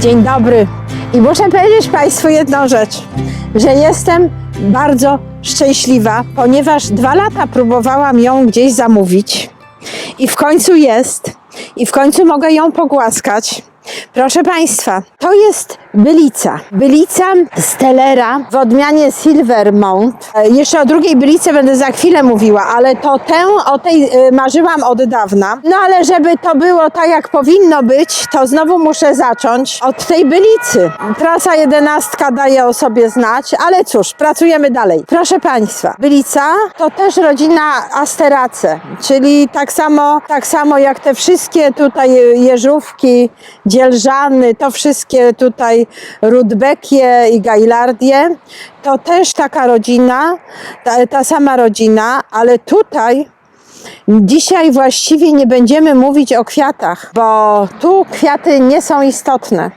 Dzień dobry. I muszę powiedzieć Państwu jedną rzecz, że jestem bardzo szczęśliwa, ponieważ dwa lata próbowałam ją gdzieś zamówić i w końcu jest i w końcu mogę ją pogłaskać. Proszę Państwa, to jest bylica. Bylica Stellera w odmianie Silver Mount. E, Jeszcze o drugiej bylicy będę za chwilę mówiła, ale to tę, o tej e, marzyłam od dawna. No ale żeby to było tak, jak powinno być, to znowu muszę zacząć od tej bylicy. Trasa jedenastka daje o sobie znać, ale cóż, pracujemy dalej. Proszę Państwa, bylica to też rodzina Asterace, czyli tak samo, tak samo jak te wszystkie tutaj jeżówki, dzielżany, to wszystkie tutaj rudbekie i gajlardie, to też taka rodzina, ta, ta sama rodzina, ale tutaj Dzisiaj właściwie nie będziemy mówić o kwiatach, bo tu kwiaty nie są istotne.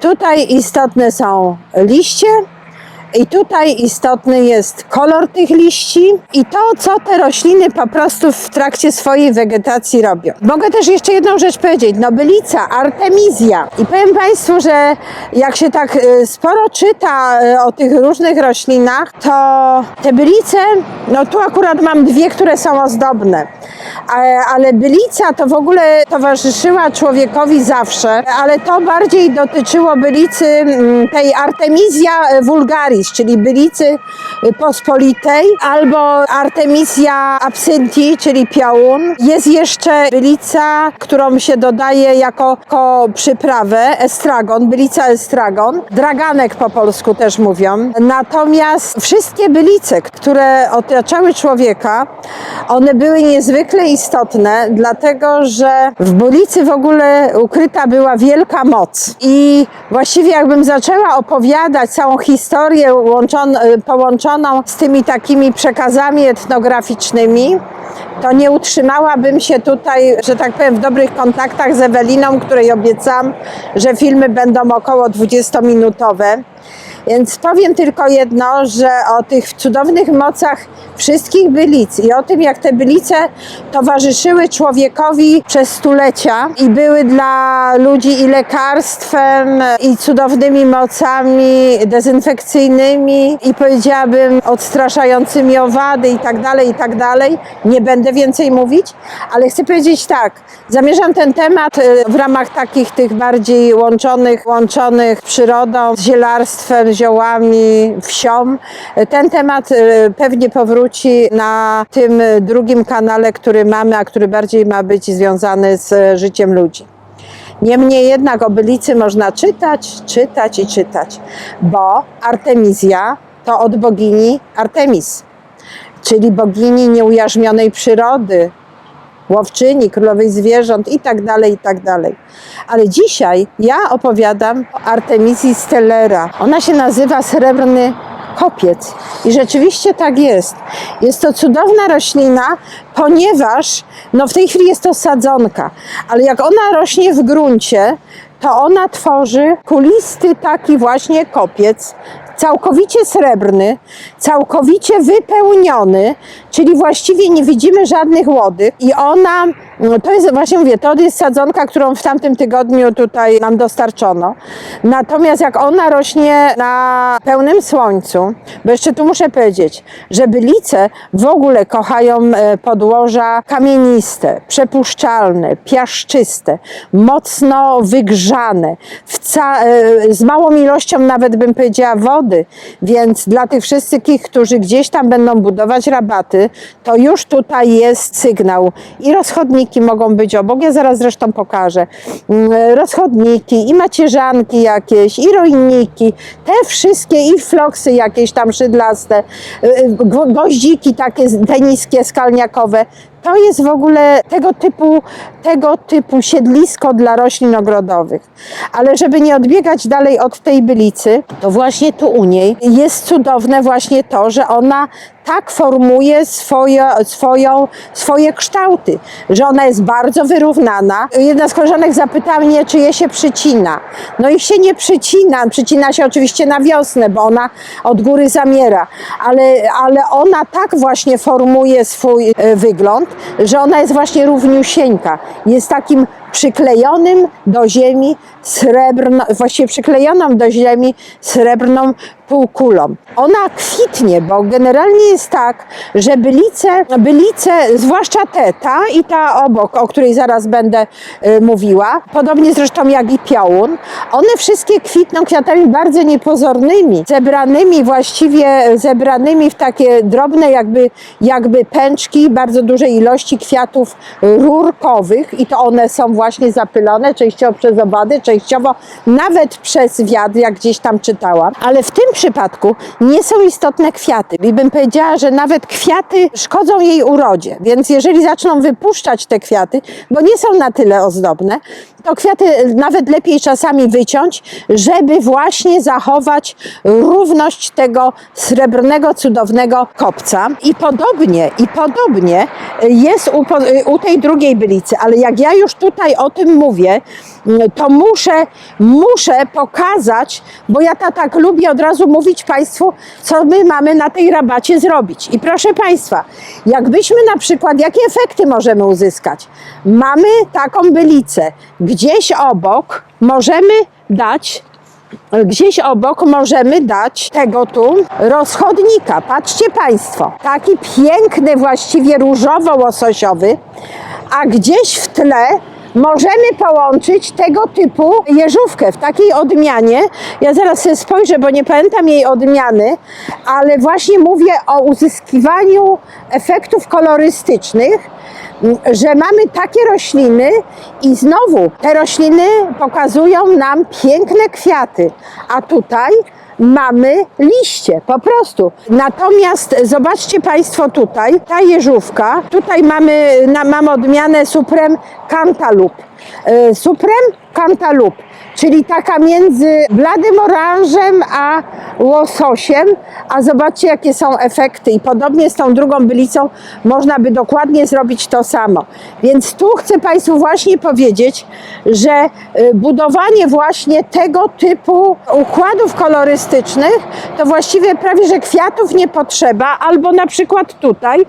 Tutaj istotne są liście, i tutaj istotny jest kolor tych liści i to, co te rośliny po prostu w trakcie swojej wegetacji robią. Mogę też jeszcze jedną rzecz powiedzieć. Nobylica, artemizja. I powiem Państwu, że jak się tak y, sporo czyta y, o tych różnych roślinach, to te bylice, no tu akurat mam dwie, które są ozdobne. Ale, bylica to w ogóle towarzyszyła człowiekowi zawsze, ale to bardziej dotyczyło bylicy mm, tej Artemisia vulgaris, czyli bylicy pospolitej, albo Artemisia absyntii, czyli piołun. Jest jeszcze bylica, którą się dodaje jako, jako przyprawę, estragon, bylica estragon. Draganek po polsku też mówią. Natomiast wszystkie bylice, które otaczały człowieka, one były niezwykle istotne, dlatego że w bylicy w ogóle ukryta była wielka moc. I właściwie jakbym zaczęła opowiadać całą historię łączon, połączoną z tymi takimi przekazami etnograficznymi, to nie utrzymałabym się tutaj, że tak powiem, w dobrych kontaktach z Eweliną, której obiecam, że filmy będą około 20-minutowe. Więc powiem tylko jedno, że o tych cudownych mocach wszystkich bylic i o tym, jak te bylice towarzyszyły człowiekowi przez stulecia i były dla ludzi i lekarstwem, i cudownymi mocami dezynfekcyjnymi, i powiedziałabym odstraszającymi owady i tak dalej, i tak dalej. Nie będę więcej mówić, ale chcę powiedzieć tak, zamierzam ten temat y, w ramach takich tych bardziej łączonych, łączonych przyrodą, z zielarstwem, ziołami, wsią. Ten temat y, pewnie powróci na tym drugim kanale, który mamy, a który bardziej ma być związany z życiem ludzi. Niemniej jednak o bylicy można czytać, czytać i czytać, bo Artemizja to od bogini Artemis, czyli bogini nieujarzmionej przyrody, łowczyni, królowej zwierząt i tak dalej, i tak dalej. Ale dzisiaj ja opowiadam o Artemizji Stellera. Ona się nazywa srebrny kopiec i rzeczywiście tak jest. Jest to cudowna roślina, ponieważ no w tej chwili jest to sadzonka, ale jak ona rośnie w gruncie, to ona tworzy kulisty taki właśnie kopiec, całkowicie srebrny, całkowicie wypełniony, czyli właściwie nie widzimy żadnych łodych i ona, to jest właśnie mówię, to jest sadzonka, którą w tamtym tygodniu tutaj nam dostarczono. Natomiast jak ona rośnie na pełnym słońcu, bo jeszcze tu muszę powiedzieć, że bylice w ogóle kochają e, podłoża kamieniste, przepuszczalne, piaszczyste, mocno wygrzane, e, z małą ilością nawet bym powiedziała wody, więc dla tych wszystkich, którzy gdzieś tam będą budować rabaty, to już tutaj jest sygnał i rozchodniki mogą być obok, ja zaraz zresztą pokażę, Mm, rozchodniki i macierzanki jakieś, i rojniki, te wszystkie i floksy jakieś tam szydlaste, y, y, goździki takie te niskie, skalniakowe, to jest w ogóle tego typu, tego typu siedlisko dla roślin ogrodowych. Ale żeby nie odbiegać dalej od tej bylicy, to właśnie tu u niej jest cudowne właśnie to, że ona tak formuje swoje, swoją, swoje kształty, że ona jest bardzo wyrównana. Jedna z koleżanek zapytała mnie, czy je się przycina. No i się nie przycina, przycina się oczywiście na wiosnę, bo ona od góry zamiera, ale, ale ona tak właśnie formuje swój e, że ona jest właśnie równiusieńka. Jest takim przyklejonym do ziemi srebrno, właściwie przyklejoną do ziemi srebrną półkulą. Ona kwitnie, bo generalnie jest tak, że bylice, bylice zwłaszcza te, ta i ta obok, o której zaraz będę y, mówiła, podobnie zresztą jak i piołun, one wszystkie kwitną kwiatami bardzo niepozornymi, zebranymi właściwie, zebranymi w takie drobne jakby, jakby pęczki, bardzo dużej ilości kwiatów rurkowych i to one są właśnie zapylone, częściowo przez owady, częściowo nawet przez wiatr, jak gdzieś tam czytałam, ale w tym przypadku nie są istotne kwiaty. I bym powiedziała, że nawet kwiaty szkodzą jej urodzie, więc jeżeli zaczną wypuszczać te kwiaty, bo nie są na tyle ozdobne, to kwiaty nawet lepiej czasami wyciąć, żeby właśnie zachować równość tego srebrnego, cudownego kopca. I podobnie, i podobnie jest u, u tej drugiej bylicy, ale jak ja już tutaj o tym mówię, to muszę, muszę pokazać, bo ja ta, tak lubię od razu mówić Państwu, co my mamy na tej rabacie zrobić. I proszę Państwa, jakbyśmy na przykład, jakie efekty możemy uzyskać? Mamy taką bylicę, gdzieś obok możemy dać Gdzieś obok możemy dać tego tu rozchodnika. Patrzcie Państwo, taki piękny, właściwie różowo-łososiowy, a gdzieś w tle możemy połączyć tego typu jeżówkę w takiej odmianie. Ja zaraz sobie spojrzę, bo nie pamiętam jej odmiany, ale właśnie mówię o uzyskiwaniu efektów kolorystycznych że mamy takie rośliny i znowu te rośliny pokazują nam piękne kwiaty, a tutaj mamy liście, po prostu. Natomiast zobaczcie Państwo tutaj, ta jeżówka, tutaj mamy, na, mam odmianę Suprem Cantaloupe. E, Suprem Cantaloupe, czyli taka między bladym oranżem a łososiem, a zobaczcie jakie są efekty. I podobnie z tą drugą bylicą można by dokładnie zrobić to samo. Więc tu chcę Państwu właśnie powiedzieć, że y, budowanie właśnie tego typu układów kolorystycznych to właściwie prawie, że kwiatów nie potrzeba, albo na przykład tutaj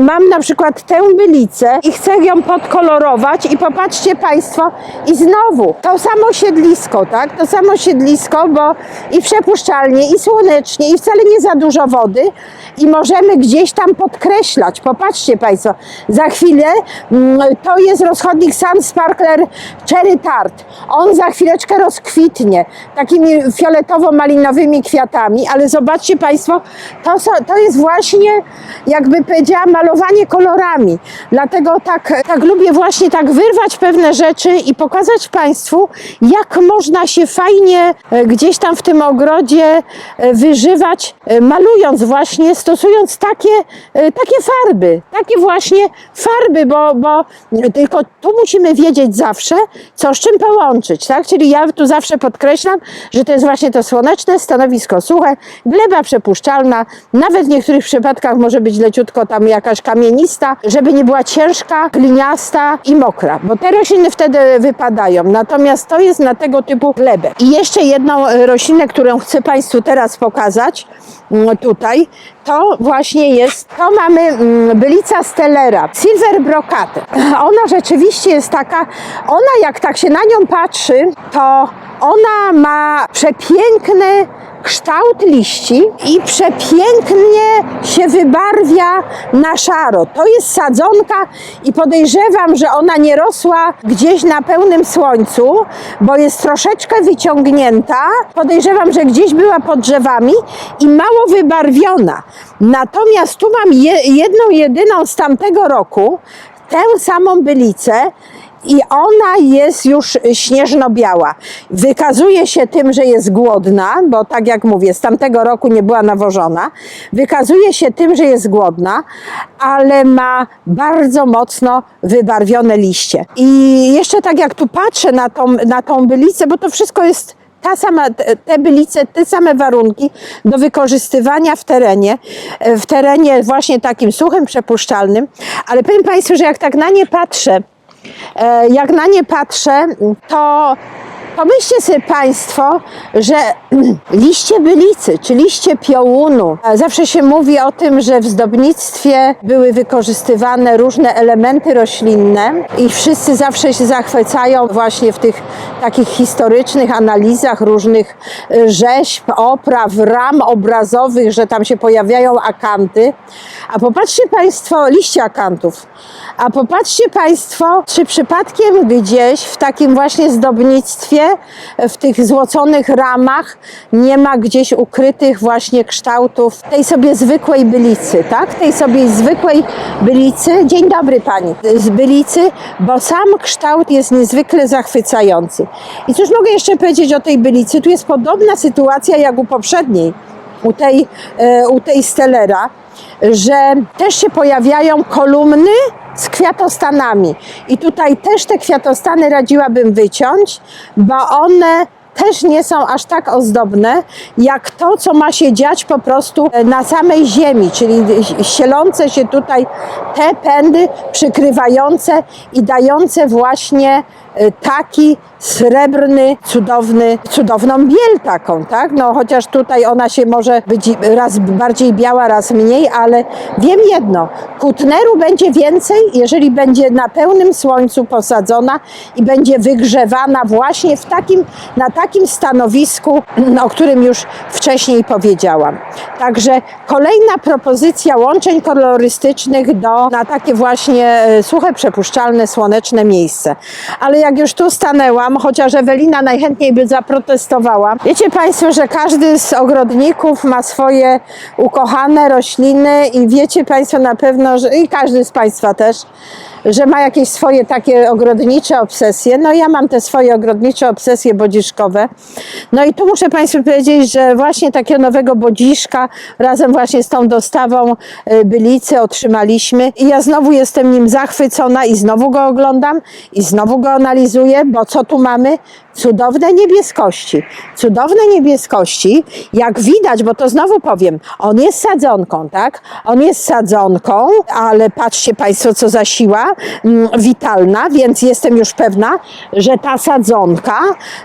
mam na przykład tę bylicę i chcę ją podkolorować i popatrzcie Państwo i znowu to samo siedlisko, tak? To samo siedlisko, bo i przepuszczalnie, i słonecznie, i wcale nie za dużo wody i możemy gdzieś tam podkreślać. Popatrzcie Państwo, za chwilę mm, to jest rozchodnik Sun Sparkler Cherry Tart. On za chwileczkę rozkwitnie takimi fioletowo-malinowymi kwiatami, ale zobaczcie Państwo, to, to jest właśnie, jakby powiedziała, malowanie kolorami. Dlatego tak, tak lubię właśnie tak wyrwać pewne rzeczy i pokazać Państwu, jak można się fajnie e, gdzieś tam w tym ogrodzie e, wyżywać, e, malując właśnie, stosując takie, takie farby, takie właśnie farby, bo, bo tylko tu musimy wiedzieć zawsze, co z czym połączyć, tak? Czyli ja tu zawsze podkreślam, że to jest właśnie to słoneczne, stanowisko suche, gleba przepuszczalna, nawet w niektórych przypadkach może być leciutko tam jakaś kamienista, żeby nie była ciężka, gliniasta i mokra, bo te rośliny wtedy wypadają. Natomiast to jest na tego typu glebę. I jeszcze jedną roślinę, którą chcę Państwu teraz pokazać mm, tutaj, to właśnie jest, to mamy mm, bylica stellera, silver brocate. Ona rzeczywiście jest taka, ona jak tak się na nią patrzy, to ona ma przepiękny kształt liści i przepięknie się wybarwia na szaro. To jest sadzonka i podejrzewam, że ona nie rosła gdzieś na pełnym słońcu, bo jest troszeczkę wyciągnięta. Podejrzewam, że gdzieś była pod drzewami i mało wybarwiona. Natomiast tu mam je, jedną, jedyną z tamtego roku, tę samą bylicę i ona jest już śnieżno-biała. Wykazuje się tym, że jest głodna, bo tak jak mówię, z tamtego roku nie była nawożona. Wykazuje się tym, że jest głodna, ale ma bardzo mocno wybarwione liście. I jeszcze tak jak tu patrzę na tą, na tą bylicę, bo to wszystko jest ta sama, te- bylice, te same warunki do wykorzystywania w terenie, w terenie właśnie takim suchym, przepuszczalnym, ale powiem Państwu, że jak tak na nie patrzę, e, jak na nie patrzę, to Pomyślcie sobie Państwo, że liście bylicy, czy liście piołunu, a zawsze się mówi o tym, że w zdobnictwie były wykorzystywane różne elementy roślinne i wszyscy zawsze się zachwycają właśnie w tych takich historycznych analizach różnych y, rzeźb, opraw, ram obrazowych, że tam się pojawiają akanty. A popatrzcie Państwo, liście akantów. A popatrzcie Państwo, czy przypadkiem gdzieś w takim właśnie zdobnictwie, w tych złoconych ramach, nie ma gdzieś ukrytych właśnie kształtów tej sobie zwykłej bylicy, tak? Tej sobie zwykłej bylicy. Dzień dobry Pani. Z bylicy, bo sam kształt jest niezwykle zachwycający. I cóż mogę jeszcze powiedzieć o tej bylicy? Tu jest podobna sytuacja jak u poprzedniej, u tej, e, u tej stelera że też się pojawiają kolumny z kwiatostanami. I tutaj też te kwiatostany radziłabym wyciąć, bo one też nie są aż tak ozdobne, jak to, co ma się dziać po prostu na samej ziemi, czyli sielące się tutaj te pędy przykrywające i dające właśnie e, taki srebrny, cudowny, cudowną biel taką, tak? No chociaż tutaj ona się może być raz bardziej biała, raz mniej, ale wiem jedno, kutneru będzie więcej, jeżeli będzie na pełnym słońcu posadzona i będzie wygrzewana właśnie w takim, na takim stanowisku, o którym już wcześniej powiedziałam. Także kolejna propozycja łączeń kolorystycznych do, na takie właśnie e, suche, przepuszczalne, słoneczne miejsce. Ale jak już tu stanęłam, chociaż Ewelina najchętniej by zaprotestowała. Wiecie Państwo, że każdy z ogrodników ma swoje ukochane rośliny i wiecie Państwo na pewno, że i każdy z Państwa też, że ma jakieś swoje takie ogrodnicze obsesje. No ja mam te swoje ogrodnicze obsesje bodziszkowe. No i tu muszę Państwu powiedzieć, że właśnie takiego nowego bodziszka razem właśnie z tą dostawą y, bylicy otrzymaliśmy i ja znowu jestem nim zachwycona i znowu go oglądam i znowu go analizuję, bo co tu mamy? Cudowne niebieskości. Cudowne niebieskości, jak widać, bo to znowu powiem, on jest sadzonką, tak? On jest sadzonką, ale patrzcie Państwo, co za siła mm, witalna, więc jestem już pewna, że ta sadzonka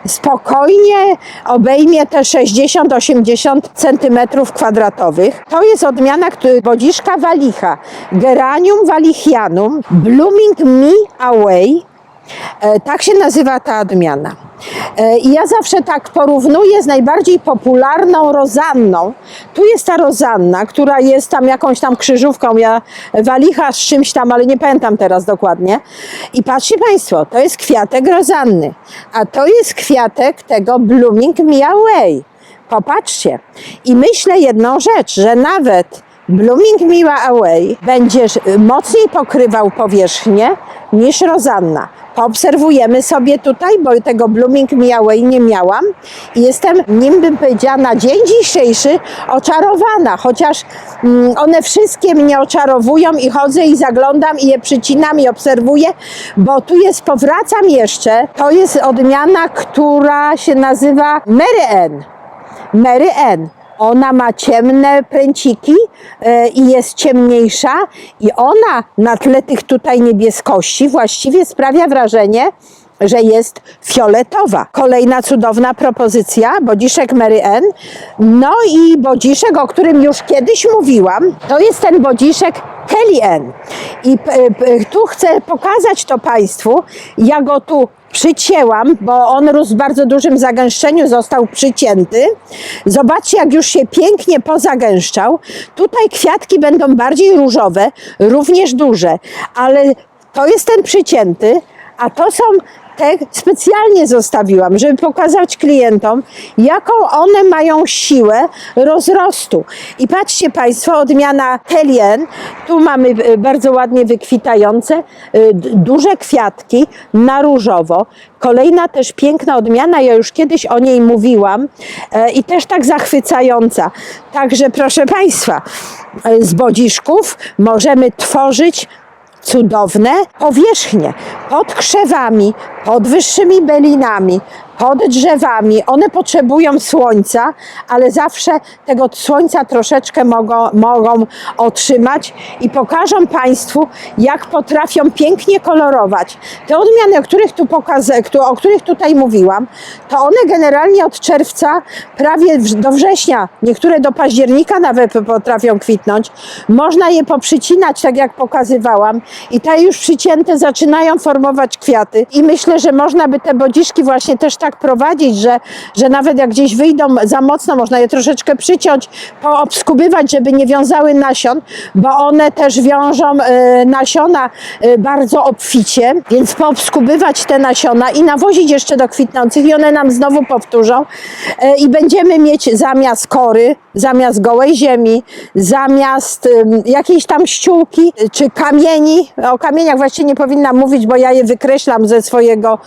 spokojnie obejmie te 60-80 centymetrów kwadratowych. To jest odmiana który, bodziszka walicha, Geranium walichianum, Blooming Me Away, Tak się nazywa ta odmiana. E, I ja zawsze tak porównuję z najbardziej popularną rozanną. Tu jest ta rozanna, która jest tam jakąś tam krzyżówką, ja walicha z czymś tam, ale nie pamiętam teraz dokładnie. I patrzcie Państwo, to jest kwiatek rozanny, a to jest kwiatek tego Blooming Me Away. Popatrzcie. I myślę jedną rzecz, że nawet Blooming Miła Away będzie mocniej pokrywał powierzchnię niż Rozanna. Poobserwujemy sobie tutaj, bo tego Blooming Me Away nie miałam jestem, nim bym powiedziała, na dzień dzisiejszy oczarowana, chociaż mm, one wszystkie mnie oczarowują i chodzę i zaglądam i je przycinam i obserwuję, bo tu jest, powracam jeszcze, to jest odmiana, która się nazywa Mary Ann. Mary Ann. Ona ma ciemne pręciki e, i jest ciemniejsza i ona na tle tych tutaj niebieskości właściwie sprawia wrażenie, że jest fioletowa. Kolejna cudowna propozycja, bodziszek Mary Ann. No i bodziszek, o którym już kiedyś mówiłam, to jest ten bodziszek Kelly Ann. I tu chcę pokazać to Państwu. Ja go tu przycięłam, bo on rósł w bardzo dużym zagęszczeniu, został przycięty. Zobaczcie, jak już się pięknie pozagęszczał. Tutaj kwiatki będą bardziej różowe, również duże, ale to jest ten przycięty, a to są specjalnie zostawiłam, żeby pokazać klientom, jaką one mają siłę rozrostu. I patrzcie Państwo, odmiana Helien, tu mamy e, bardzo ładnie wykwitające, e, duże kwiatki na różowo. Kolejna też piękna odmiana, ja już kiedyś o niej mówiłam e, i też tak zachwycająca. Także proszę Państwa, z bodziszków możemy tworzyć cudowne powierzchnie pod krzewami, pod wyższymi belinami, pod drzewami. One potrzebują słońca, ale zawsze tego słońca troszeczkę mogą, mogą otrzymać i pokażą Państwu, jak potrafią pięknie kolorować. Te odmiany, o których, tu pokaz, o których tutaj mówiłam, to one generalnie od czerwca prawie do września, niektóre do października nawet potrafią kwitnąć. Można je poprzycinać, tak jak pokazywałam, i te już przycięte zaczynają formować kwiaty. I myślę, że można by te bodziszki właśnie też tak prowadzić, że, że nawet jak gdzieś wyjdą za mocno, można je troszeczkę przyciąć, poobskubywać, żeby nie wiązały nasion, bo one też wiążą e, nasiona e, bardzo obficie, więc poobskubywać te nasiona i nawozić jeszcze do kwitnących i one nam znowu powtórzą e, i będziemy mieć zamiast kory, zamiast gołej ziemi, zamiast jakiejś tam ściółki czy kamieni. O kamieniach właściwie nie powinnam mówić, bo ja je wykreślam ze swojego,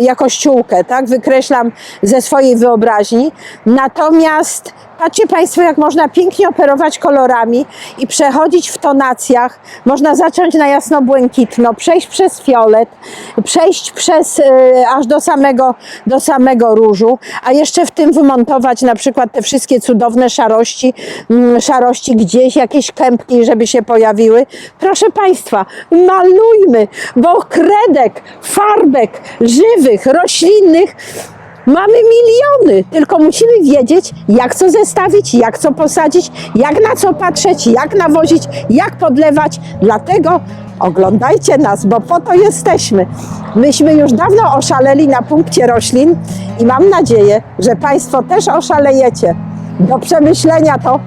jako ściółkę, tak? Wykreślam ze swojej wyobraźni. Natomiast patrzcie Państwo, jak można pięknie operować kolorami i przechodzić w tonacjach. Można zacząć na jasno-błękitno, przejść przez fiolet, przejść przez y, aż do samego, do samego różu, a jeszcze w tym wymontować na przykład te wszystkie cudowne szarości, mm, szarości gdzieś, jakieś kępki, żeby się pojawiły. Proszę Państwa, malujmy, bo kredek, farbek żywych, roślinnych Mamy miliony, tylko musimy wiedzieć, jak co zestawić, jak co posadzić, jak na co patrzeć, jak nawozić, jak podlewać. Dlatego oglądajcie nas, bo po to jesteśmy. Myśmy już dawno oszaleli na punkcie roślin i mam nadzieję, że Państwo też oszalejecie. Do przemyślenia to